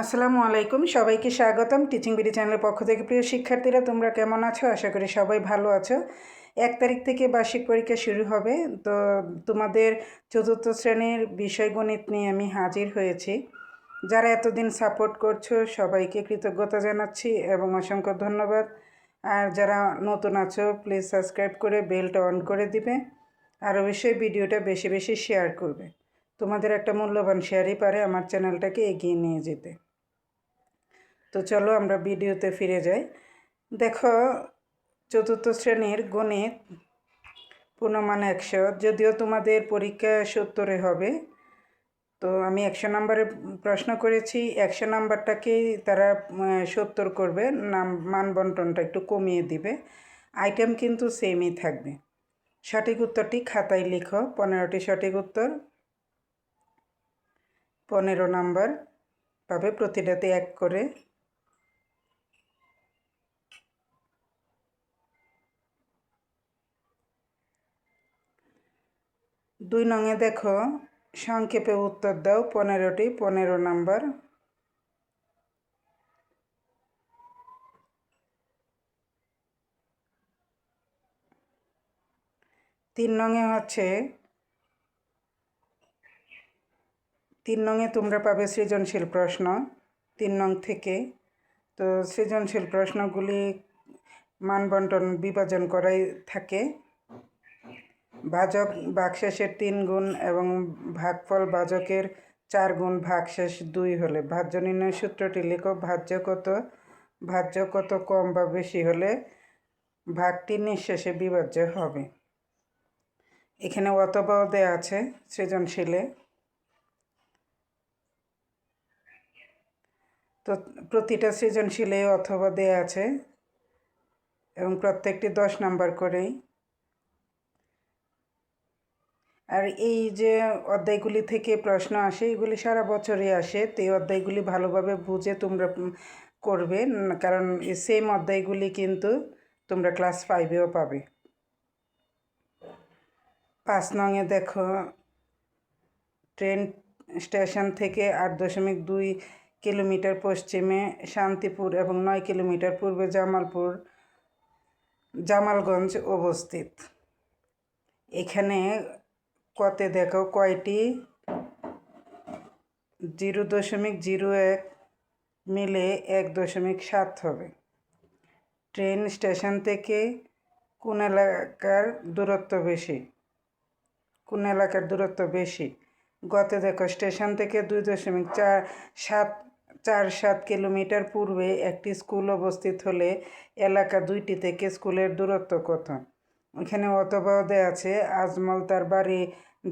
আসসালামু আলাইকুম, সবাইকে স্বাগতম টিচিং বিডি চ্যানেলের পক্ষ থেকে। প্রিয় শিক্ষার্থীরা, তোমরা কেমন আছো? আশা করি সবাই ভালো আছো। এক তারিখ থেকে বার্ষিক পরীক্ষা শুরু হবে। তো তোমাদের চতুর্থ শ্রেণির বিষয় গণিত নিয়ে আমি হাজির হয়েছি। যারা এতদিন সাপোর্ট করছ, সবাইকে কৃতজ্ঞতা জানাচ্ছি এবং অসংখ্য ধন্যবাদ। আর যারা নতুন আছো প্লিজ সাবস্ক্রাইব করে বেলটা অন করে দিবে। আর অবশ্যই ভিডিওটা বেশি বেশি শেয়ার করবে। তোমাদের একটা মূল্যবান শেয়ারই পারে আমার চ্যানেলটাকে এগিয়ে নিয়ে যেতে। তো চলো আমরা ভিডিওতে ফিরে যাই। দেখো, চতুর্থ শ্রেণির গণিত পূর্ণমান একশো। যদিও তোমাদের পরীক্ষা সত্তরে হবে, তো আমি একশো নাম্বারের প্রশ্ন করেছি, একশো নাম্বারটাকেই তারা সত্তর করবে, নাম, মান বন্টনটা একটু কমিয়ে দিবে। আইটেম কিন্তু সেমই থাকবে। সঠিক উত্তরটি খাতায় লিখো, পনেরোটি সঠিক উত্তর। পনেরো নাম্বার, পাবে প্রতিটাতে এক করে। দুই নঙে দেখো। সংক্ষেপে উত্তর দাও, পনেরোটি, পনেরো নাম্বার। তিন নঙে হচ্ছে, তিন নঙে তোমরা পাবে সৃজনশীল প্রশ্ন, তিন নং থেকে। তো সৃজনশীল প্রশ্নগুলি মানবন্টন বিভাজন করাই থাকে। ভাজক ভাগশেষের তিন গুণ এবং ভাগফল ভাজকের চার গুণ ভাগশেষ দুই হলে ভাজ্য নির্ণয় সূত্রটি লেখো ভাজ্য কত ভাজ্য কত কম বা বেশি হলে ভাগটি নিঃশেষে বিভাজ্য হবে। এখানে অতবাও দেয়া আছে সৃজনশীলে। তো প্রতিটা সৃজনশীলে অথবা দেয়া আছে এবং প্রত্যেকটি দশ নাম্বার করেই আর এই যে অধ্যায়গুলি থেকে প্রশ্ন আসে, এগুলি সারা বছরই আসে। তো এই অধ্যায়গুলি ভালোভাবে বুঝে তোমরা করবে। কারণ সেম অধ্যায়গুলি কিন্তু তোমরা ক্লাস ফাইভেও পাবে। পাঁচ নংয়ে দেখো ট্রেন স্টেশন থেকে আট দশমিক দুই কিলোমিটার পশ্চিমে শান্তিপুর এবং নয় কিলোমিটার পূর্বে জামালপুর, জামালগঞ্জ অবস্থিত। এখানে কতে দেখো কয়টি? জিরো দশমিক জিরো এক মিলে এক দশমিক সাত হবে। ট্রেন স্টেশন থেকে কোন এলাকার দূরত্ব বেশি? কোন এলাকার দূরত্ব বেশি? গতে দেখো স্টেশন থেকে দুই দশমিক চার সাত চার সাত কিলোমিটার পূর্বে একটি স্কুল অবস্থিত হলে এলাকা দুইটি থেকে স্কুলের দূরত্ব কত? এখানে অথবা দেওয়া আছে, আজমল তার বাড়ি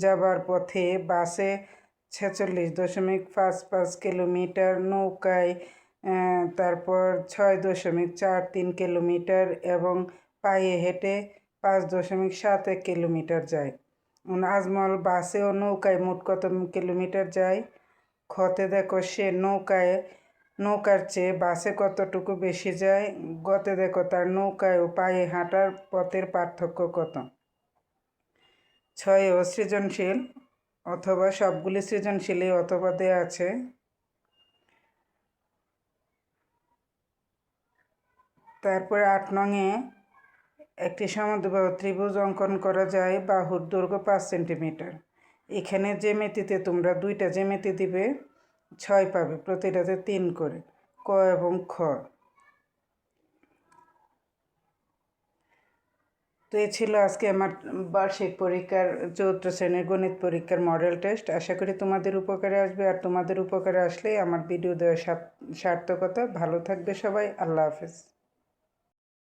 যাবার পথে বাসে ছেচল্লিশ দশমিক পাঁচ পাঁচ কিলোমিটার নৌকায় তারপর ছয় দশমিক চার তিন কিলোমিটার এবং পায়ে হেঁটে পাঁচ দশমিক সাত এক কিলোমিটার যায়। আজমল বাসে ও নৌকায় মোট কত কিলোমিটার যায়? খতে দেখো সে নৌকায় নৌকার চেয়ে বাসে কতটুকু বেশি যায়, গতে দেখো তার নৌকায় ও পায়ে হাঁটার পথের পার্থক্য কত? ছয় ও সৃজনশীল অথবা সবগুলি সৃজনশীলই অথবা দেয়া আছে। তারপরে আট নঙে একটি সমদ্রবাহু ত্রিভুজ অঙ্কন করা যায় বাহুর দৈর্ঘ্য পাঁচ সেন্টিমিটার। এখানে জ্যামিতিতে তোমরা দুইটা জ্যামিতি দিবে। ছয় পাবে, প্রতিটাতে তিন করে, ক এবং খ। তো এ ছিল আজকে আমার বার্ষিক পরীক্ষার চৌদ্দ শ্রেণির গণিত পরীক্ষার মডেল টেস্ট আশা করি তোমাদের উপকারে আসবে, আর তোমাদের উপকারে আসলেই আমার ভিডিও দেওয়ার সার্থকতা। ভালো থাকবে সবাই, আল্লাহ হাফেজ।